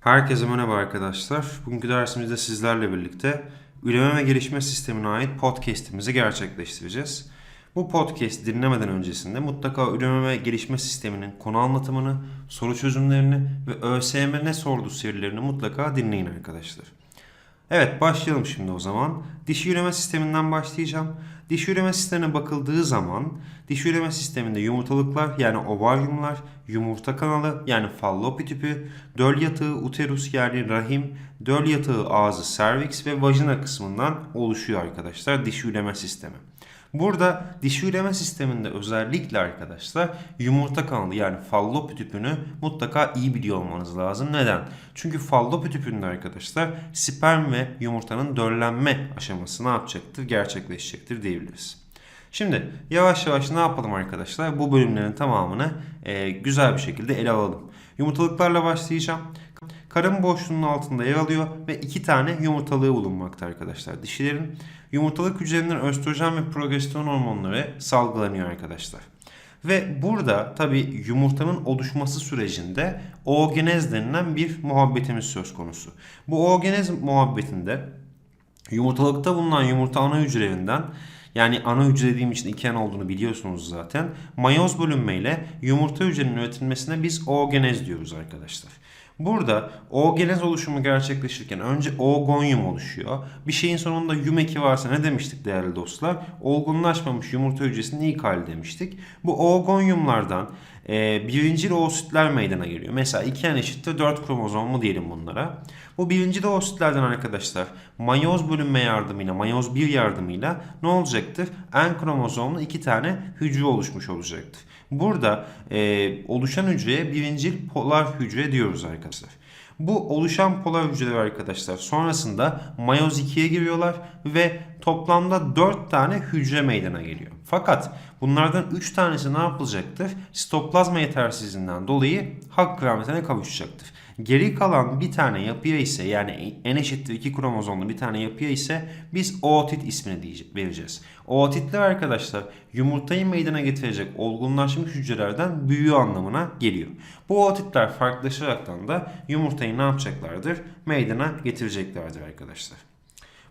Herkese merhaba arkadaşlar. Bugünkü dersimizde sizlerle birlikte üreme ve gelişme sistemine ait podcast'imizi gerçekleştireceğiz. Bu podcast dinlemeden öncesinde mutlaka üreme ve gelişme sisteminin konu anlatımını, soru çözümlerini ve ÖSYM ne sordu serilerini mutlaka dinleyin arkadaşlar. Evet başlayalım şimdi o zaman. Dişi üreme sisteminden başlayacağım. Dişi üreme sistemine bakıldığı zaman dişi üreme sisteminde yumurtalıklar yani ovaryumlar, yumurta kanalı yani fallopi tüpü, döl yatağı uterus yani rahim, döl yatağı ağzı cervix ve vajina kısmından oluşuyor arkadaşlar dişi üreme sistemi. Burada dişi üreme sisteminde özellikle arkadaşlar yumurta kanalı yani fallopi tüpünü mutlaka iyi biliyor olmanız lazım. Neden? Çünkü fallopi tüpünde arkadaşlar sperm ve yumurtanın döllenme aşaması ne yapacaktır? Gerçekleşecektir diyebiliriz. Şimdi yavaş yavaş ne yapalım arkadaşlar? Bu bölümlerin tamamını e, güzel bir şekilde ele alalım. Yumurtalıklarla başlayacağım. Karın boşluğunun altında yer alıyor ve iki tane yumurtalığı bulunmakta arkadaşlar. Dişilerin yumurtalık hücrelerinden östrojen ve progesteron hormonları salgılanıyor arkadaşlar. Ve burada tabi yumurtanın oluşması sürecinde oogenez denilen bir muhabbetimiz söz konusu. Bu oogenez muhabbetinde yumurtalıkta bulunan yumurta ana hücrelerinden yani ana hücre dediğim için iki ana olduğunu biliyorsunuz zaten. Mayoz bölünmeyle yumurta hücrenin üretilmesine biz oogenez diyoruz arkadaşlar. Burada oogenez oluşumu gerçekleşirken önce oogonyum oluşuyor. Bir şeyin sonunda yum eki varsa ne demiştik değerli dostlar? Olgunlaşmamış yumurta hücresinin ilk hali demiştik. Bu oogonyumlardan e, birincil oositler meydana geliyor. Mesela 2 n eşittir 4 kromozom mu diyelim bunlara. Bu birinci oositlerden arkadaşlar mayoz bölünme yardımıyla, mayoz 1 yardımıyla ne olacaktır? N kromozomlu iki tane hücre oluşmuş olacaktır. Burada e, oluşan hücreye birincil polar hücre diyoruz arkadaşlar. Bu oluşan polar hücreler arkadaşlar sonrasında mayoz 2'ye giriyorlar ve toplamda 4 tane hücre meydana geliyor. Fakat bunlardan 3 tanesi ne yapılacaktır? Sitoplazma yetersizliğinden dolayı hak kıyametine kavuşacaktır. Geri kalan bir tane yapıya ise yani n eşittir 2 kromozomlu bir tane yapıya ise biz ootit ismini vereceğiz. Ootitler arkadaşlar yumurtayı meydana getirecek olgunlaşmış hücrelerden büyüğü anlamına geliyor. Bu ootitler farklılaşaraktan da yumurtayı ne yapacaklardır? Meydana getireceklerdir arkadaşlar.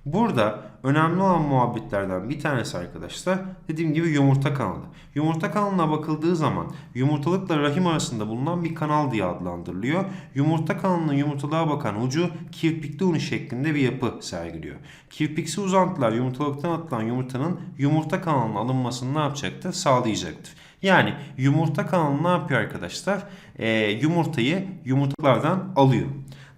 Burada önemli olan muhabbetlerden bir tanesi arkadaşlar dediğim gibi yumurta kanalı. Yumurta kanalına bakıldığı zaman yumurtalıkla rahim arasında bulunan bir kanal diye adlandırılıyor. Yumurta kanalının yumurtalığa bakan ucu kirpikli unu şeklinde bir yapı sergiliyor. Kirpiksi uzantılar yumurtalıktan atılan yumurtanın yumurta kanalına alınmasını ne yapacaktır? Sağlayacaktır. Yani yumurta kanalı ne yapıyor arkadaşlar? Ee, yumurtayı yumurtalardan alıyor.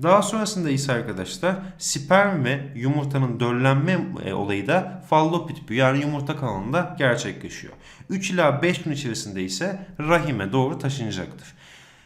Daha sonrasında ise arkadaşlar sperm ve yumurtanın döllenme e, olayı da fallopi tüpü yani yumurta kanalında gerçekleşiyor. 3 ila 5 gün içerisinde ise rahime doğru taşınacaktır.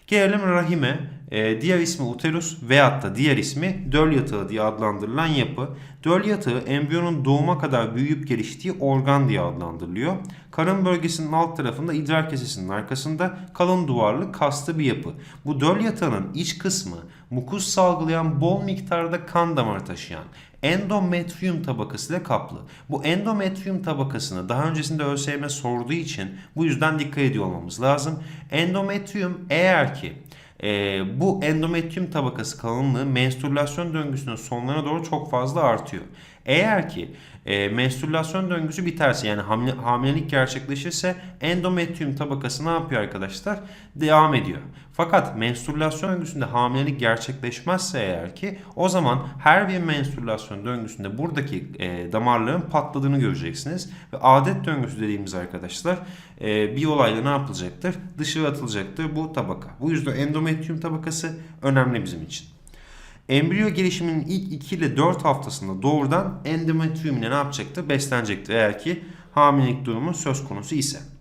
Gelelim rahime. E, diğer ismi uterus veyahut da diğer ismi döl yatağı diye adlandırılan yapı. Döl yatağı embriyonun doğuma kadar büyüyüp geliştiği organ diye adlandırılıyor. Karın bölgesinin alt tarafında idrar kesesinin arkasında kalın duvarlı kaslı bir yapı. Bu döl yatağının iç kısmı mukus salgılayan bol miktarda kan damarı taşıyan endometrium tabakası ile kaplı. Bu endometrium tabakasını daha öncesinde ÖSYM sorduğu için bu yüzden dikkat ediyor olmamız lazım. Endometrium eğer ki e, bu endometrium tabakası kalınlığı menstrülasyon döngüsünün sonlarına doğru çok fazla artıyor. Eğer ki e, menstrülasyon döngüsü biterse yani hamile, hamilelik gerçekleşirse endometrium tabakası ne yapıyor arkadaşlar? Devam ediyor. Fakat menstrülasyon döngüsünde hamilelik gerçekleşmezse eğer ki o zaman her bir menstrülasyon döngüsünde buradaki e, damarların patladığını göreceksiniz. Ve adet döngüsü dediğimiz arkadaşlar e, bir olayla ne yapılacaktır? Dışarı atılacaktır bu tabaka. Bu yüzden endometrium tabakası önemli bizim için. Embriyo gelişiminin ilk 2 ile 4 haftasında doğrudan endometrium ile ne yapacaktır? Beslenecektir eğer ki hamilelik durumu söz konusu ise.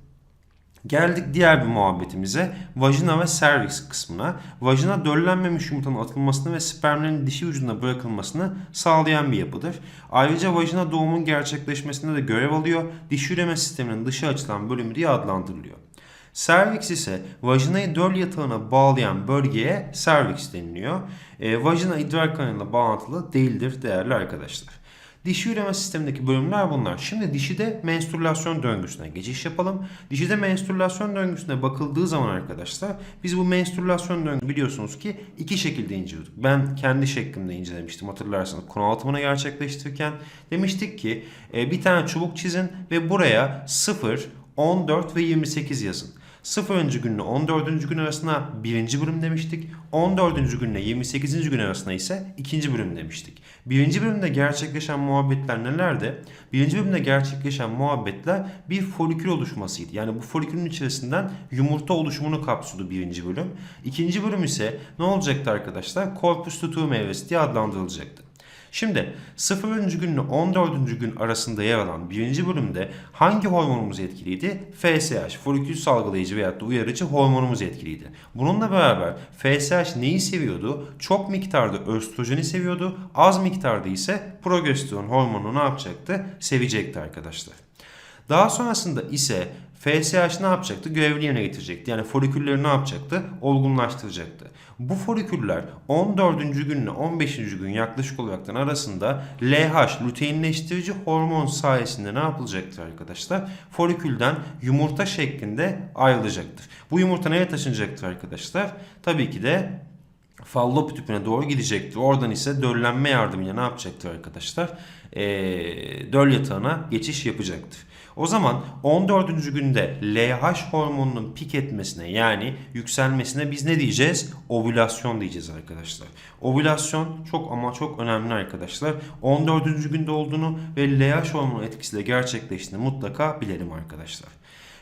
Geldik diğer bir muhabbetimize. Vajina ve cervix kısmına. Vajina döllenmemiş yumurtanın atılmasını ve spermlerin dişi vücuduna bırakılmasını sağlayan bir yapıdır. Ayrıca vajina doğumun gerçekleşmesinde de görev alıyor. Diş üreme sisteminin dışı açılan bölümü diye adlandırılıyor. Cervix ise vajinayı döl yatağına bağlayan bölgeye cervix deniliyor. E, vajina idrar kanalına bağlantılı değildir değerli arkadaşlar. Dişi üreme sistemindeki bölümler bunlar. Şimdi dişide menstrülasyon döngüsüne geçiş yapalım. Dişide menstrülasyon döngüsüne bakıldığı zaman arkadaşlar biz bu menstrülasyon döngüsü biliyorsunuz ki iki şekilde inceliyorduk. Ben kendi şeklimde incelemiştim hatırlarsanız konu altımını gerçekleştirirken. Demiştik ki e, bir tane çubuk çizin ve buraya 0, 14 ve 28 yazın. 0. günle 14. gün arasına 1. bölüm demiştik. 14. günle 28. gün arasına ise 2. bölüm demiştik. 1. bölümde gerçekleşen muhabbetler nelerdi? 1. bölümde gerçekleşen muhabbetler bir folikül oluşmasıydı. Yani bu folikülün içerisinden yumurta oluşumunu kapsıyordu 1. bölüm. 2. bölüm ise ne olacaktı arkadaşlar? Corpus luteum evresi diye adlandırılacaktı. Şimdi 0. günle 14. gün arasında yer alan birinci bölümde hangi hormonumuz etkiliydi? FSH, folikül salgılayıcı veyahut da uyarıcı hormonumuz etkiliydi. Bununla beraber FSH neyi seviyordu? Çok miktarda östrojeni seviyordu, az miktarda ise progesteron hormonu ne yapacaktı? Sevecekti arkadaşlar. Daha sonrasında ise FSH ne yapacaktı? Görevini yerine getirecekti. Yani folikülleri ne yapacaktı? Olgunlaştıracaktı. Bu foliküller 14. günle 15. gün yaklaşık olaraktan arasında LH, luteinleştirici hormon sayesinde ne yapılacaktır arkadaşlar? Folikülden yumurta şeklinde ayrılacaktır. Bu yumurta nereye taşınacaktır arkadaşlar? Tabii ki de fallop tüpüne doğru gidecektir. Oradan ise döllenme yardımıyla ne yapacaktır arkadaşlar? Ee, döl yatağına geçiş yapacaktır. O zaman 14. günde LH hormonunun pik etmesine yani yükselmesine biz ne diyeceğiz? Ovülasyon diyeceğiz arkadaşlar. Ovülasyon çok ama çok önemli arkadaşlar. 14. günde olduğunu ve LH hormonu etkisiyle gerçekleştiğini mutlaka bilelim arkadaşlar.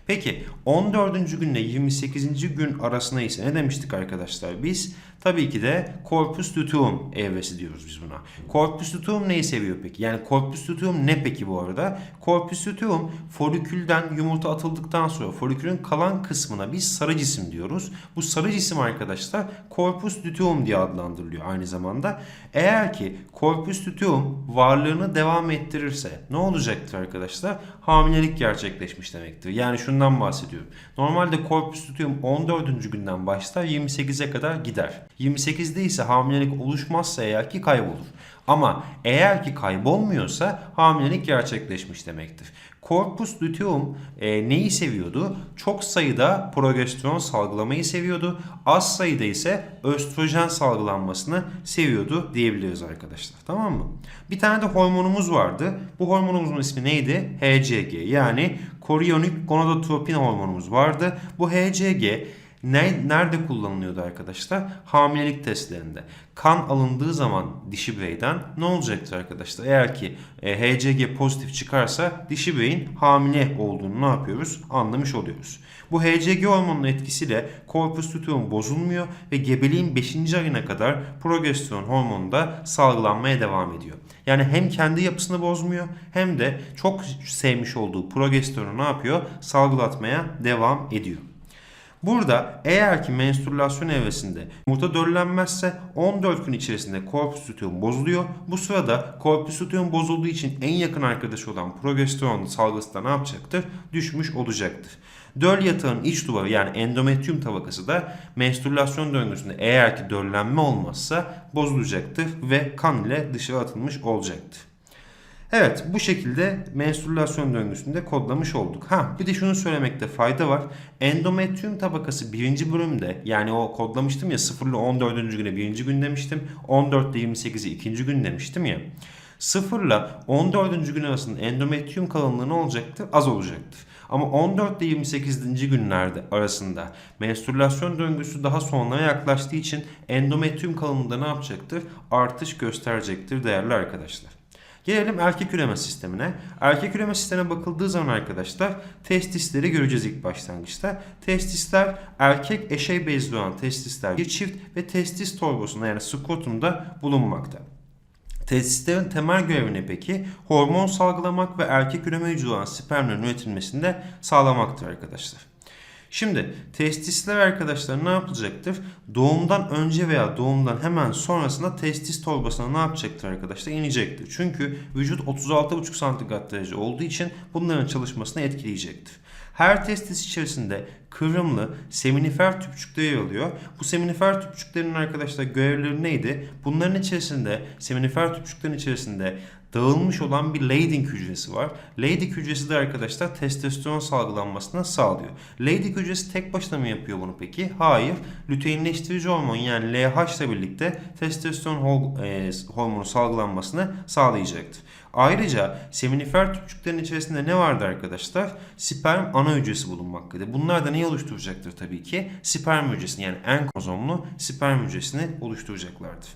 Peki 14. günle 28. gün arasına ise ne demiştik arkadaşlar biz? Tabii ki de corpus luteum evresi diyoruz biz buna. Corpus luteum neyi seviyor peki? Yani corpus luteum ne peki bu arada? Corpus luteum folikülden yumurta atıldıktan sonra folikülün kalan kısmına biz sarı cisim diyoruz. Bu sarı cisim arkadaşlar corpus luteum diye adlandırılıyor aynı zamanda. Eğer ki corpus luteum varlığını devam ettirirse ne olacaktır arkadaşlar? Hamilelik gerçekleşmiş demektir. Yani şundan bahsediyorum. Normalde corpus luteum 14. günden başlar 28'e kadar gider. 28'de ise hamilelik oluşmazsa eğer ki kaybolur. Ama eğer ki kaybolmuyorsa hamilelik gerçekleşmiş demektir. Corpus luteum e, neyi seviyordu? Çok sayıda progesteron salgılamayı seviyordu. Az sayıda ise östrojen salgılanmasını seviyordu diyebiliriz arkadaşlar. Tamam mı? Bir tane de hormonumuz vardı. Bu hormonumuzun ismi neydi? HCG yani korionik gonadotropin hormonumuz vardı. Bu HCG Nerede kullanılıyordu arkadaşlar? Hamilelik testlerinde. Kan alındığı zaman dişi bireyden ne olacaktır arkadaşlar? Eğer ki e, HCG pozitif çıkarsa dişi bireyin hamile olduğunu ne yapıyoruz? Anlamış oluyoruz. Bu HCG hormonunun etkisiyle korpus luteum bozulmuyor ve gebeliğin 5. ayına kadar progesteron hormonu da salgılanmaya devam ediyor. Yani hem kendi yapısını bozmuyor hem de çok sevmiş olduğu progesteronu ne yapıyor? Salgılatmaya devam ediyor. Burada eğer ki menstrülasyon evresinde yumurta döllenmezse 14 gün içerisinde korpus luteum bozuluyor. Bu sırada korpus luteum bozulduğu için en yakın arkadaşı olan progesteron salgısı da ne yapacaktır? Düşmüş olacaktır. Döl yatağın iç duvarı yani endometrium tabakası da menstrülasyon döngüsünde eğer ki döllenme olmazsa bozulacaktır ve kan ile dışarı atılmış olacaktır. Evet bu şekilde menstrülasyon döngüsünde kodlamış olduk. Ha bir de şunu söylemekte fayda var. Endometrium tabakası birinci bölümde yani o kodlamıştım ya 0 ile 14. güne birinci gün demiştim. 14 ile 28'i ikinci gün demiştim ya. 0 ile 14. gün arasında endometrium kalınlığı ne olacaktır? Az olacaktır. Ama 14 ile 28. günlerde arasında menstrülasyon döngüsü daha sonlara yaklaştığı için endometrium kalınlığı ne yapacaktır? Artış gösterecektir değerli arkadaşlar. Gelelim erkek üreme sistemine. Erkek üreme sistemine bakıldığı zaman arkadaşlar testisleri göreceğiz ilk başlangıçta. Testisler erkek eşey bezli olan testisler bir çift ve testis torbasında yani skrotumda bulunmakta. Testislerin temel görevi ne peki? Hormon salgılamak ve erkek üreme olan spermlerin üretilmesini de sağlamaktır arkadaşlar. Şimdi testisler arkadaşlar ne yapılacaktır? Doğumdan önce veya doğumdan hemen sonrasında testis torbasına ne yapacaktır arkadaşlar? İnecektir. Çünkü vücut 36,5 santigrat derece olduğu için bunların çalışmasını etkileyecektir. Her testis içerisinde kıvrımlı seminifer tüpçükleri yer alıyor. Bu seminifer tüpçüklerin arkadaşlar görevleri neydi? Bunların içerisinde seminifer tüpçüklerin içerisinde dağılmış olan bir Leydig hücresi var. Leydig hücresi de arkadaşlar testosteron salgılanmasını sağlıyor. Leydig hücresi tek başına mı yapıyor bunu peki? Hayır. Lüteinleştirici hormon yani LH ile birlikte testosteron e, hormonu salgılanmasını sağlayacaktır. Ayrıca seminifer tüpçüklerin içerisinde ne vardı arkadaşlar? Sperm ana hücresi bulunmaktadır. Bunlar da neyi oluşturacaktır tabii ki? Sperm hücresini yani en kromozomlu sperm hücresini oluşturacaklardır.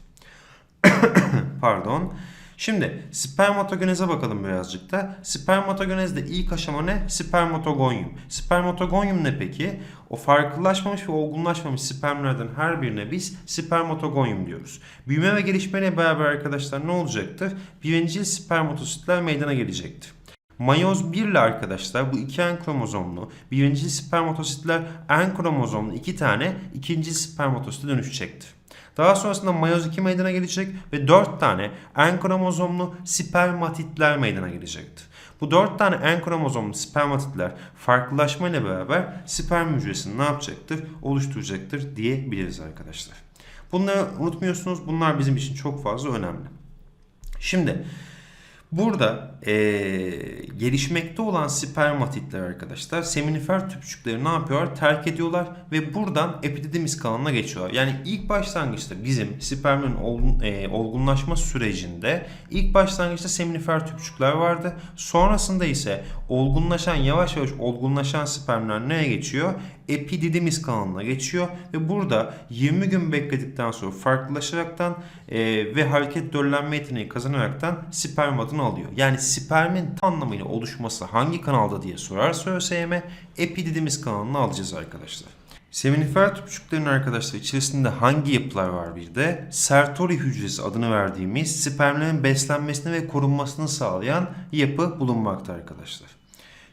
Pardon. Şimdi spermatogeneze bakalım birazcık da. Spermatogenezde ilk aşama ne? Spermatogonyum. Spermatogonyum ne peki? O farklılaşmamış ve olgunlaşmamış spermlerden her birine biz spermatogonyum diyoruz. Büyüme ve gelişmeyle beraber arkadaşlar ne olacaktır? Birincil spermatositler meydana gelecektir. Mayoz 1 ile arkadaşlar bu iki en kromozomlu birinci spermatositler en kromozomlu iki tane ikinci spermatosite dönüşecektir. Daha sonrasında mayoz 2 meydana gelecek ve 4 tane en kromozomlu spermatitler meydana gelecektir. Bu 4 tane en kromozomlu spermatitler farklılaşma ile beraber sperm hücresini ne yapacaktır? Oluşturacaktır diyebiliriz arkadaşlar. Bunları unutmuyorsunuz. Bunlar bizim için çok fazla önemli. Şimdi Burada eee, gelişmekte olan spermatitler arkadaşlar seminifer tüpçükleri ne yapıyorlar? Terk ediyorlar ve buradan epididymis kanalına geçiyorlar. Yani ilk başlangıçta bizim spermin olgun- eee, olgunlaşma sürecinde ilk başlangıçta seminifer tüpçükler vardı. Sonrasında ise olgunlaşan yavaş yavaş olgunlaşan spermler neye geçiyor? Epididymis kanalına geçiyor ve burada 20 gün bekledikten sonra farklılaşaraktan eee, ve hareket döllenme yeteneği kazanaraktan sperm adını alıyor. Yani spermin tam anlamıyla oluşması hangi kanalda diye sorarsa ÖSYM epididymis kanalını alacağız arkadaşlar. Seminifer tüpçüklerin arkadaşlar içerisinde hangi yapılar var bir de? Sertoli hücresi adını verdiğimiz spermlerin beslenmesini ve korunmasını sağlayan yapı bulunmakta arkadaşlar.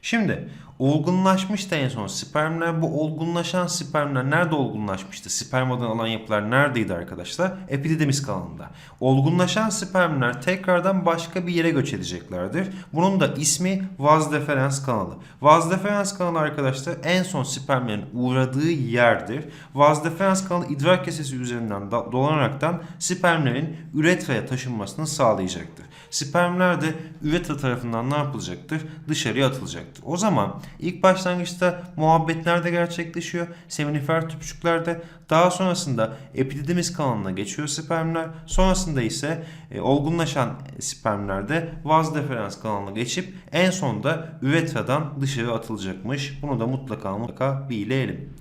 Şimdi olgunlaşmıştı en son spermler. Bu olgunlaşan spermler nerede olgunlaşmıştı? Spermadan alan yapılar neredeydi arkadaşlar? Epididymis kanalında. Olgunlaşan spermler tekrardan başka bir yere göç edeceklerdir. Bunun da ismi vaz deferens kanalı. Vaz deferens kanalı arkadaşlar en son spermlerin uğradığı yerdir. Vaz deferens kanalı idrar kesesi üzerinden dolanaraktan spermlerin üretraya taşınmasını sağlayacaktır. Spermler de üretra tarafından ne yapılacaktır? Dışarıya atılacaktır. O zaman ilk başlangıçta muhabbetler de gerçekleşiyor. Seminifer tüpçüklerde daha sonrasında epididymis kanalına geçiyor spermler. Sonrasında ise e, olgunlaşan spermlerde vaz deferans kanalına geçip en sonunda üretradan dışarı atılacakmış. Bunu da mutlaka mutlaka bilelim.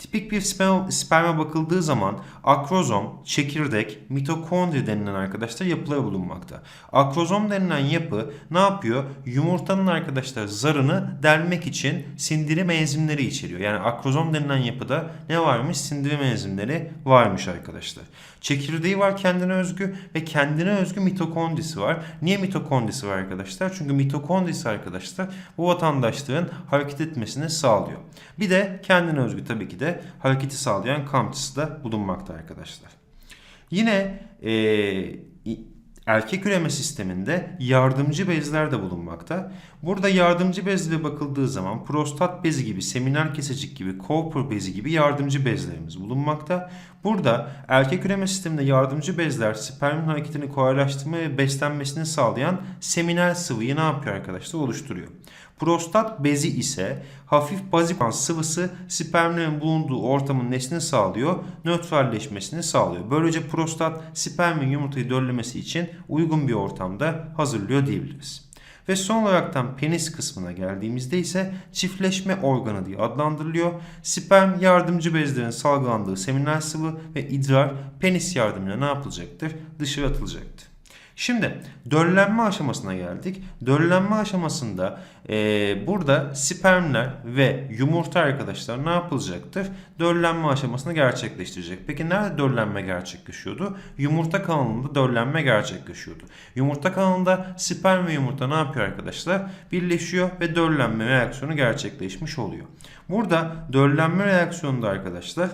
Tipik bir sperma, sperme bakıldığı zaman akrozom, çekirdek, mitokondri denilen arkadaşlar yapıları bulunmakta. Akrozom denilen yapı ne yapıyor? Yumurtanın arkadaşlar zarını delmek için sindirim enzimleri içeriyor. Yani akrozom denilen yapıda ne varmış? Sindirim enzimleri varmış arkadaşlar. Çekirdeği var kendine özgü ve kendine özgü mitokondrisi var. Niye mitokondrisi var arkadaşlar? Çünkü mitokondrisi arkadaşlar bu vatandaşların hareket etmesini sağlıyor. Bir de kendine özgü tabii ki de hareketi sağlayan kamçısı da bulunmakta arkadaşlar. Yine eee, erkek üreme sisteminde yardımcı bezler de bulunmakta. Burada yardımcı bezlere bakıldığı zaman prostat bezi gibi, seminal kesecik gibi, Cooper bezi gibi yardımcı bezlerimiz bulunmakta. Burada erkek üreme sisteminde yardımcı bezler spermin hareketini kolaylaştırma ve beslenmesini sağlayan seminal sıvıyı ne yapıyor arkadaşlar? Oluşturuyor. Prostat bezi ise hafif bazik olan sıvısı spermlerin bulunduğu ortamın nesini sağlıyor, nötralleşmesini sağlıyor. Böylece prostat spermin yumurtayı döllemesi için uygun bir ortamda hazırlıyor diyebiliriz. Ve son olaraktan penis kısmına geldiğimizde ise çiftleşme organı diye adlandırılıyor. Sperm yardımcı bezlerin salgılandığı seminal sıvı ve idrar penis yardımıyla ne yapılacaktır? Dışarı atılacaktır. Şimdi döllenme aşamasına geldik. Döllenme aşamasında eee, burada spermler ve yumurta arkadaşlar ne yapılacaktır? Döllenme aşamasını gerçekleştirecek. Peki nerede döllenme gerçekleşiyordu? Yumurta kanalında döllenme gerçekleşiyordu. Yumurta kanalında sperm ve yumurta ne yapıyor arkadaşlar? Birleşiyor ve döllenme reaksiyonu gerçekleşmiş oluyor. Burada döllenme reaksiyonunda arkadaşlar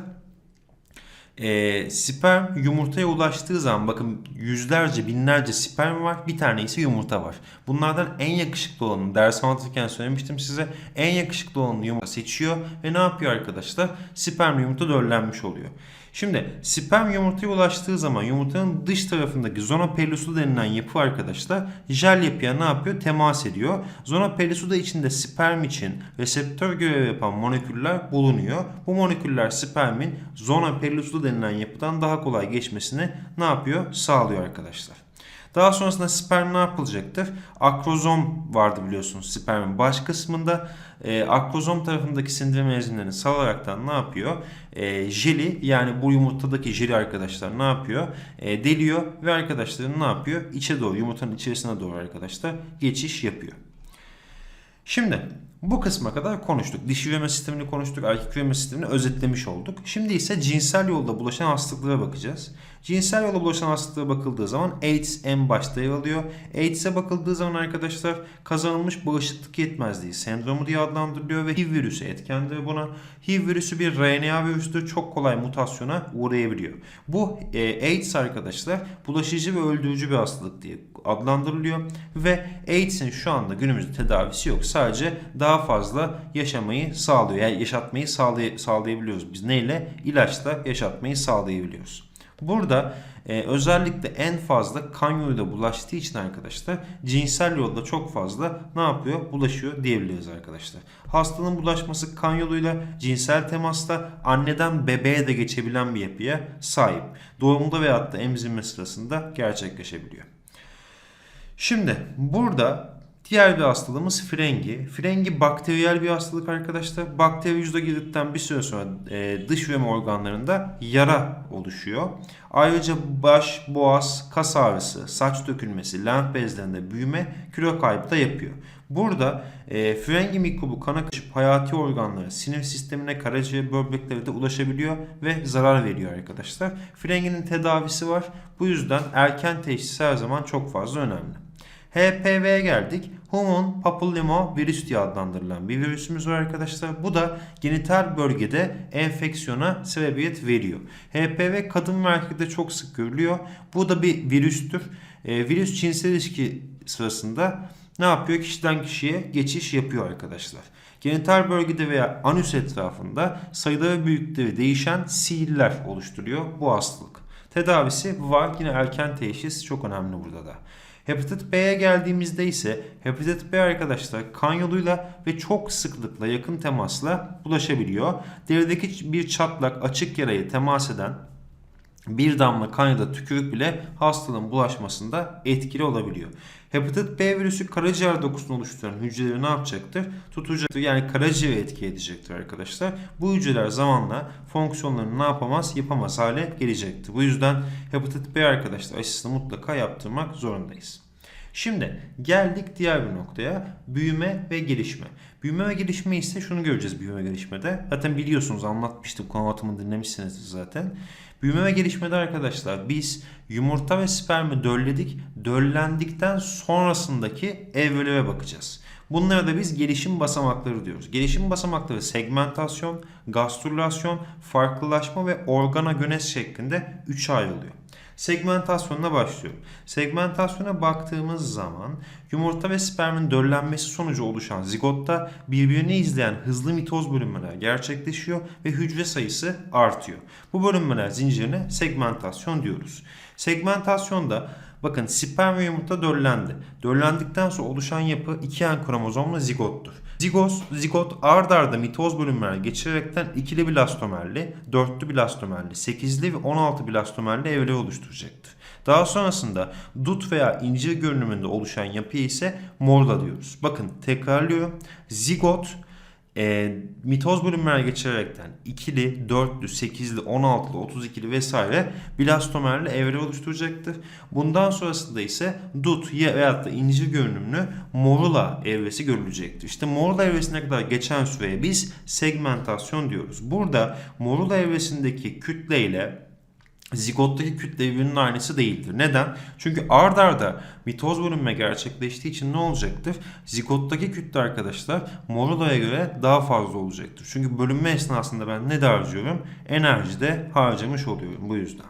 E, sperm yumurtaya ulaştığı zaman bakın yüzlerce binlerce sperm var bir tane ise yumurta var. Bunlardan en yakışıklı olanı ders anlatırken söylemiştim size en yakışıklı olanı yumurta seçiyor ve ne yapıyor arkadaşlar? Sperm yumurta döllenmiş oluyor. Şimdi sperm yumurtaya ulaştığı zaman yumurtanın dış tarafındaki zona pellusu denilen yapı arkadaşlar jel yapıya ne yapıyor? Temas ediyor. Zona pellusu da içinde sperm için reseptör görevi yapan moleküller bulunuyor. Bu moleküller spermin zona pellusu denilen yapıdan daha kolay geçmesini ne yapıyor? Sağlıyor arkadaşlar. Daha sonrasında sperm ne yapılacaktır? Akrozom vardı biliyorsunuz spermin baş kısmında. E, akrozom tarafındaki sindirim enzimlerini salaraktan ne yapıyor? E, jeli yani bu yumurtadaki jeli arkadaşlar ne yapıyor? E, deliyor ve arkadaşların ne yapıyor? İçe doğru yumurtanın içerisine doğru arkadaşlar geçiş yapıyor. Şimdi bu kısma kadar konuştuk. Dişi üreme sistemini konuştuk, erkek üreme sistemini özetlemiş olduk. Şimdi ise cinsel yolda bulaşan hastalıklara bakacağız. Cinsel yolda bulaşan hastalıklara bakıldığı zaman AIDS en başta yer alıyor. AIDS'e bakıldığı zaman arkadaşlar kazanılmış bağışıklık yetmezliği sendromu diye adlandırılıyor ve HIV virüsü etkendir buna. HIV virüsü bir RNA virüsüdür. Çok kolay mutasyona uğrayabiliyor. Bu e, AIDS arkadaşlar bulaşıcı ve öldürücü bir hastalık diye adlandırılıyor ve AIDS'in şu anda günümüzde tedavisi yok. Sadece daha fazla yaşamayı sağlıyor. Yani yaşatmayı sağlay sağlayabiliyoruz. Biz neyle? İlaçla yaşatmayı sağlayabiliyoruz. Burada e, özellikle en fazla kan yoluyla bulaştığı için arkadaşlar cinsel yolda çok fazla ne yapıyor? Bulaşıyor diyebiliriz arkadaşlar. Hastalığın bulaşması kan yoluyla cinsel temasta anneden bebeğe de geçebilen bir yapıya sahip. Doğumda veyahut da emzirme sırasında gerçekleşebiliyor. Şimdi burada diğer bir hastalığımız frengi. Frengi bakteriyel bir hastalık arkadaşlar. Bakteri vücuda girdikten bir süre sonra e, dış üreme organlarında yara oluşuyor. Ayrıca baş, boğaz, kas ağrısı, saç dökülmesi, lenf bezlerinde büyüme, kilo kaybı da yapıyor. Burada e, frengi mikrobu kana kaçıp hayati organlara, sinir sistemine, karaciğer, böbreklere de ulaşabiliyor ve zarar veriyor arkadaşlar. Frenginin tedavisi var. Bu yüzden erken teşhis her zaman çok fazla önemli. HPV'ye geldik. Human Papilloma virüs diye adlandırılan bir virüsümüz var arkadaşlar. Bu da genital bölgede enfeksiyona sebebiyet veriyor. HPV kadın ve erkekte çok sık görülüyor. Bu da bir virüstür. E, virüs cinsel ilişki sırasında ne yapıyor? Kişiden kişiye geçiş yapıyor arkadaşlar. Genital bölgede veya anüs etrafında sayıları büyüklükleri değişen sihirler oluşturuyor bu hastalık. Tedavisi var. Yine erken teşhis çok önemli burada da. Hepatit B'ye geldiğimizde ise hepatit B arkadaşlar kan yoluyla ve çok sıklıkla yakın temasla bulaşabiliyor. Derideki bir çatlak açık yarayı temas eden bir damla kan ya da tükürük bile hastalığın bulaşmasında etkili olabiliyor. Hepatit B virüsü karaciğer dokusunu oluşturan hücreleri ne yapacaktır? Tutacaktır. Yani karaciğeri etki edecektir arkadaşlar. Bu hücreler zamanla fonksiyonlarını ne yapamaz? Yapamaz hale gelecektir. Bu yüzden hepatit B arkadaşlar aşısını mutlaka yaptırmak zorundayız. Şimdi geldik diğer bir noktaya. Büyüme ve gelişme. Büyüme ve gelişme ise şunu göreceğiz büyüme ve gelişmede. Zaten biliyorsunuz anlatmıştım konu anlatımını dinlemişsinizdir zaten. Büyüme ve gelişmede arkadaşlar biz yumurta ve spermi dölledik. Döllendikten sonrasındaki evrelere bakacağız. Bunlara da biz gelişim basamakları diyoruz. Gelişim basamakları segmentasyon, gastrülasyon, farklılaşma ve organogenes şeklinde 3'e ayrılıyor. Segmentasyonuna başlıyorum. Segmentasyona baktığımız zaman yumurta ve spermin döllenmesi sonucu oluşan zigotta birbirini izleyen hızlı mitoz bölünmeler gerçekleşiyor ve hücre sayısı artıyor. Bu bölünmeler zincirine segmentasyon diyoruz. Segmentasyonda bakın sperm ve yumurta döllendi. Döllendikten sonra oluşan yapı 2 en kromozomla zigottur. Zigoz, zigot ard arda mitoz bölünmeler geçirerekten ikili blastomerli, dörtlü blastomerli, sekizli ve 16 blastomerli evre oluşturacaktır. Daha sonrasında dut veya incir görünümünde oluşan yapıya ise morla diyoruz. Bakın tekrarlıyorum. Zigot e, mitoz bölünmeler geçirerekten ikili, dörtlü, sekizli, on altılı, otuz ikili vesaire blastomerli evre oluşturacaktır. Bundan sonrasında ise dut veyahut da incir görünümlü morula evresi görülecektir. İşte morula evresine kadar geçen süreye biz segmentasyon diyoruz. Burada morula evresindeki kütle ile zigottaki kütle birbirinin aynısı değildir. Neden? Çünkü ard arda mitoz bölünme gerçekleştiği için ne olacaktır? Zigottaki kütle arkadaşlar morulaya göre daha fazla olacaktır. Çünkü bölünme esnasında ben ne de harcıyorum? Enerji de harcamış oluyorum bu yüzden.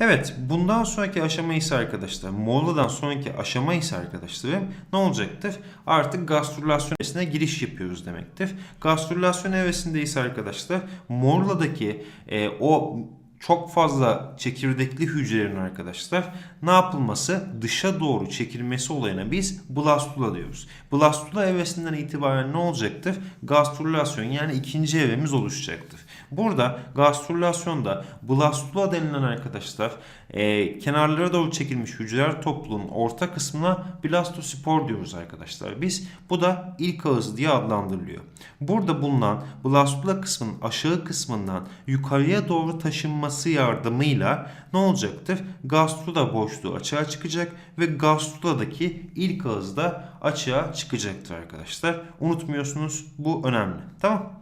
Evet bundan sonraki aşama ise arkadaşlar Morla'dan sonraki aşama ise arkadaşlarım ne olacaktır? Artık gastrülasyon evresine giriş yapıyoruz demektir. Gastrülasyon evresinde ise arkadaşlar Morla'daki e, o çok fazla çekirdekli hücrelerin arkadaşlar ne yapılması? Dışa doğru çekilmesi olayına biz blastula diyoruz. Blastula evresinden itibaren ne olacaktır? Gastrülasyon yani ikinci evremiz oluşacaktır. Burada gastrülasyonda blastula denilen arkadaşlar e, kenarlara doğru çekilmiş hücreler topluluğunun orta kısmına blastospor diyoruz arkadaşlar. Biz bu da ilk ağızı diye adlandırılıyor. Burada bulunan blastula kısmının aşağı kısmından yukarıya doğru taşınması yardımıyla ne olacaktır? Gastrula boşluğu açığa çıkacak ve gastruladaki ilk ağız da açığa çıkacaktır arkadaşlar. Unutmuyorsunuz bu önemli. Tamam.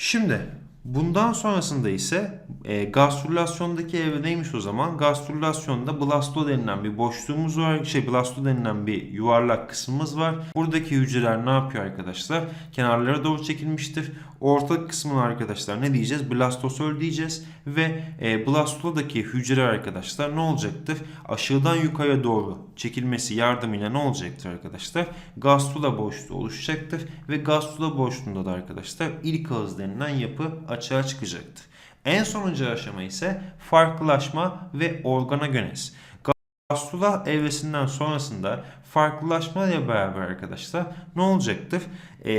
Şimdi bundan sonrasında ise e, gastrülasyondaki evre neymiş o zaman? Gastrülasyonda blasto denilen bir boşluğumuz var. Şey blasto denilen bir yuvarlak kısmımız var. Buradaki hücreler ne yapıyor arkadaşlar? Kenarlara doğru çekilmiştir. Orta kısmına arkadaşlar ne diyeceğiz? Blastosol diyeceğiz. Ve e, blastodaki hücre arkadaşlar ne olacaktır? Aşağıdan yukarıya doğru çekilmesi yardımıyla ne olacaktır arkadaşlar? Gastrula boşluğu oluşacaktır. Ve gastrula boşluğunda da arkadaşlar ilk ağız denilen yapı açığa çıkacaktır. En sonuncu aşama ise farklılaşma ve organogenez. Gastrula evresinden sonrasında farklılaşma ile beraber arkadaşlar ne olacaktır? Ee,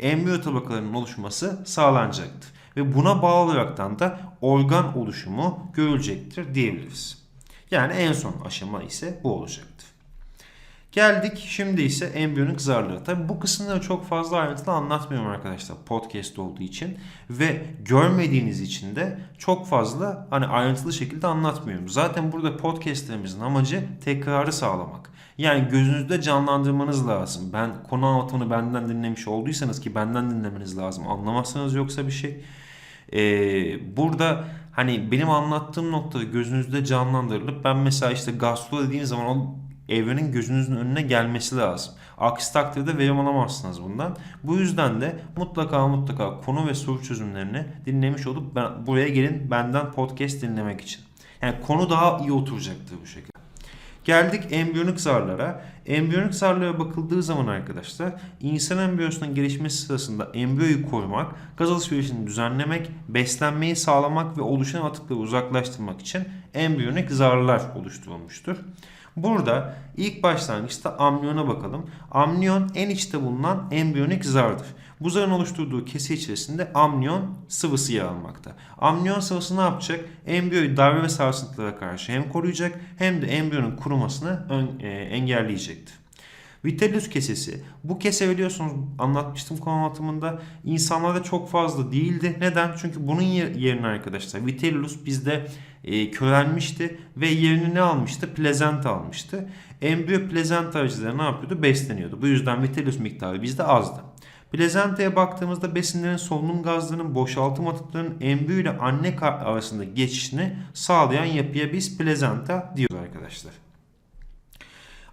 embriyo tabakalarının oluşması sağlanacaktır. Ve buna bağlı olaraktan da organ oluşumu görülecektir diyebiliriz. Yani en son aşama ise bu olacaktır. Geldik şimdi ise embriyonik zarları. Tabi bu kısımları çok fazla ayrıntılı anlatmıyorum arkadaşlar podcast olduğu için ve görmediğiniz için de çok fazla hani ayrıntılı şekilde anlatmıyorum. Zaten burada podcastlerimizin amacı tekrarı sağlamak. Yani gözünüzde canlandırmanız lazım. Ben konu anlatımını benden dinlemiş olduysanız ki benden dinlemeniz lazım. Anlamazsanız yoksa bir şey. Ee, burada hani benim anlattığım noktada gözünüzde canlandırılıp ben mesela işte gastro dediğim zaman o evrenin gözünüzün önüne gelmesi lazım. Aksi takdirde verim alamazsınız bundan. Bu yüzden de mutlaka mutlaka konu ve soru çözümlerini dinlemiş olup ben, buraya gelin benden podcast dinlemek için. Yani konu daha iyi oturacaktır bu şekilde. Geldik embriyonik zarlara. Embriyonik zarlara bakıldığı zaman arkadaşlar insan embriyosunun gelişmesi sırasında embriyoyu korumak, gaz alışverişini düzenlemek, beslenmeyi sağlamak ve oluşan atıkları uzaklaştırmak için embriyonik zarlar oluşturulmuştur. Burada ilk başlangıçta amniyona bakalım. Amniyon en içte bulunan embriyonik zardır. Bu zarın oluşturduğu kesi içerisinde amniyon sıvısı yer almakta. Amniyon sıvısı ne yapacak? Embriyoyu darbe ve sarsıntılara karşı hem koruyacak hem de embriyonun kurumasını ön, e, engelleyecektir. Vitellus kesesi. Bu kese biliyorsunuz anlatmıştım konu anlatımında. İnsanlarda çok fazla değildi. Neden? Çünkü bunun yerine arkadaşlar Vitellus bizde e, körelmişti ve yerini ne almıştı? Plezenta almıştı. Embriyo plezenta aracılığıyla ne yapıyordu? Besleniyordu. Bu yüzden Vitellus miktarı bizde azdı. Plezentaya baktığımızda besinlerin solunum gazlarının boşaltım atıklarının embriyo ile anne arasında geçişini sağlayan yapıya biz plezenta diyoruz arkadaşlar.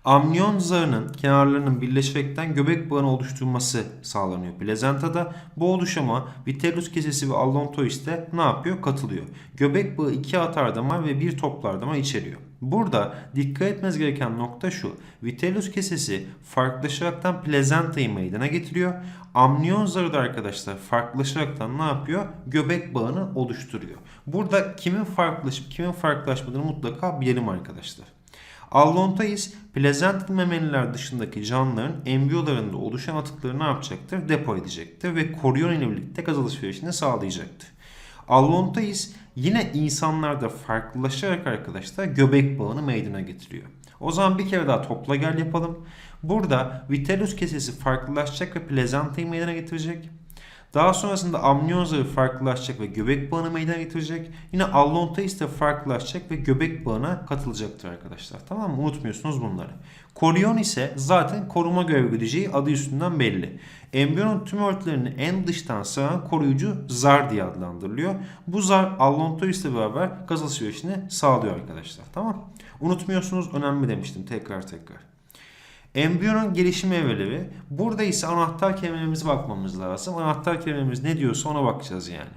Amniyon zarının kenarlarının birleşerekten göbek bağını oluşturması sağlanıyor plazentada. Bu oluşuma vitellus kesesi ve allontois ne yapıyor? Katılıyor. Göbek bağı iki atar damar ve bir toplar damar içeriyor. Burada dikkat etmeniz gereken nokta şu. Vitellus kesesi farklılaşaraktan plezentayı meydana getiriyor. Amniyon zarı da arkadaşlar farklılaşaraktan ne yapıyor? Göbek bağını oluşturuyor. Burada kimin farklılaşıp kimin farklılaşmadığını mutlaka bilelim arkadaşlar. Allontais plazental memeliler dışındaki canlıların embriyolarında oluşan atıkları ne yapacaktır? Depo edecektir ve koryon ile birlikte gaz alışverişini sağlayacaktır. Allontais yine insanlarda farklılaşarak arkadaşlar göbek bağını meydana getiriyor. O zaman bir kere daha topla gel yapalım. Burada vitellus kesesi farklılaşacak ve plezantayı meydana getirecek. Daha sonrasında amniyon zarı farklılaşacak ve göbek bağını meydana getirecek. Yine allontaist de farklılaşacak ve göbek bağına katılacaktır arkadaşlar. Tamam mı? Unutmuyorsunuz bunları. Koryon ise zaten koruma görevi göreceği adı üstünden belli. Embriyonun tüm örtülerini en dıştan saran koruyucu zar diye adlandırılıyor. Bu zar allontoist ile beraber gaz alışverişini sağlıyor arkadaşlar. Tamam Unutmuyorsunuz önemli demiştim tekrar tekrar. Embriyonun gelişim evreleri. Burada ise anahtar kelimelerimize bakmamız lazım. Anahtar kelimemiz ne diyorsa ona bakacağız yani.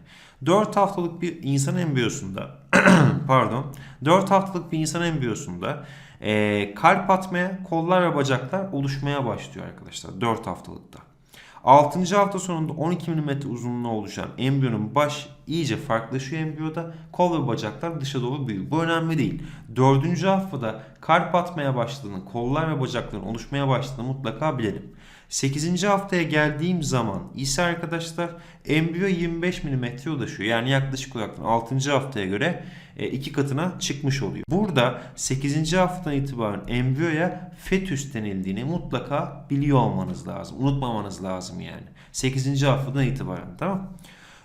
4 haftalık bir insan embriyosunda pardon 4 haftalık bir insan embriyosunda e, kalp atmaya, kollar ve bacaklar oluşmaya başlıyor arkadaşlar 4 haftalıkta. 6. hafta sonunda 12 mm uzunluğuna oluşan embriyonun baş iyice farklılaşıyor embriyoda. Kol ve bacaklar dışa doğru büyüyor. Bu önemli değil. 4. haftada kalp atmaya başladığını, kollar ve bacakların oluşmaya başladığını mutlaka bilelim. 8. haftaya geldiğim zaman ise arkadaşlar embriyo 25 mm ulaşıyor. Yani yaklaşık olarak 6. haftaya göre e, iki katına çıkmış oluyor. Burada 8. haftadan itibaren embriyoya fetüs denildiğini mutlaka biliyor olmanız lazım. Unutmamanız lazım yani. 8. haftadan itibaren tamam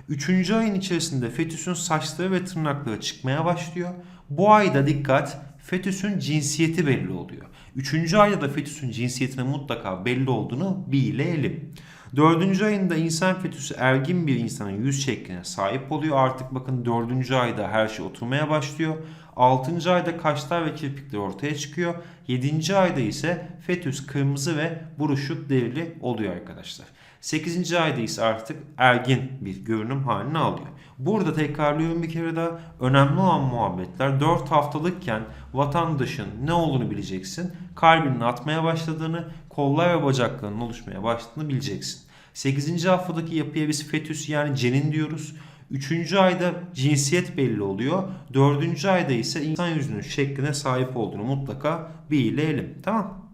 Üçüncü ayın içerisinde fetüsün saçları ve tırnakları çıkmaya başlıyor. Bu ayda dikkat fetüsün cinsiyeti belli oluyor. Üçüncü ayda da fetüsün cinsiyetine mutlaka belli olduğunu bilelim. Dördüncü ayında insan fetüsü ergin bir insanın yüz şekline sahip oluyor. Artık bakın dördüncü ayda her şey oturmaya başlıyor. Altıncı ayda kaşlar ve kirpikler ortaya çıkıyor. Yedinci ayda ise fetüs kırmızı ve buruşuk derili oluyor arkadaşlar. 8. ayda ise artık ergin bir görünüm halini alıyor. Burada tekrarlıyorum bir kere daha. Önemli olan muhabbetler 4 haftalıkken vatandaşın ne olduğunu bileceksin. Kalbinin atmaya başladığını, kollar ve bacaklarının oluşmaya başladığını bileceksin. 8. haftadaki yapıya biz fetüs yani cenin diyoruz. 3. ayda cinsiyet belli oluyor. 4. ayda ise insan yüzünün şekline sahip olduğunu mutlaka bilelim. Tamam.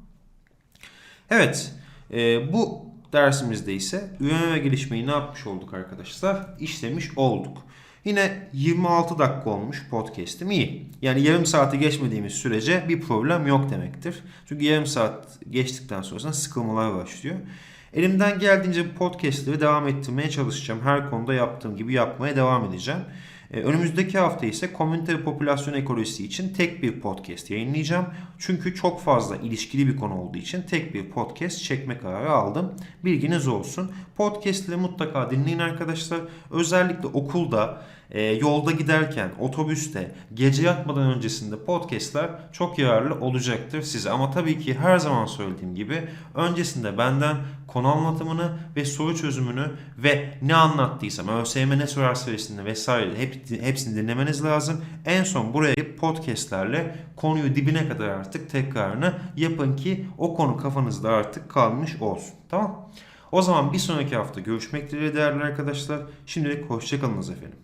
Evet. E, bu dersimizde ise üreme gelişmeyi ne yapmış olduk arkadaşlar? İşlemiş olduk. Yine 26 dakika olmuş podcast'im iyi. Yani yarım saati geçmediğimiz sürece bir problem yok demektir. Çünkü yarım saat geçtikten sonra sıkılmalar başlıyor. Elimden geldiğince bu podcast'leri devam ettirmeye çalışacağım. Her konuda yaptığım gibi yapmaya devam edeceğim. Ee, önümüzdeki hafta ise komünite ve popülasyon ekolojisi için tek bir podcast yayınlayacağım. Çünkü çok fazla ilişkili bir konu olduğu için tek bir podcast çekme kararı aldım. Bilginiz olsun. Podcast'leri mutlaka dinleyin arkadaşlar. Özellikle okulda, e, yolda giderken, otobüste, gece yatmadan öncesinde podcast'ler çok yararlı olacaktır size. Ama tabii ki her zaman söylediğim gibi öncesinde benden konu anlatımını ve soru çözümünü ve ne anlattıysam ÖSYM ne sorar serisinde vesaire hep, hepsini dinlemeniz lazım. En son buraya podcastlerle konuyu dibine kadar artık tekrarını yapın ki o konu kafanızda artık kalmış olsun. Tamam O zaman bir sonraki hafta görüşmek dileğiyle değerli arkadaşlar. Şimdilik hoşçakalınız efendim.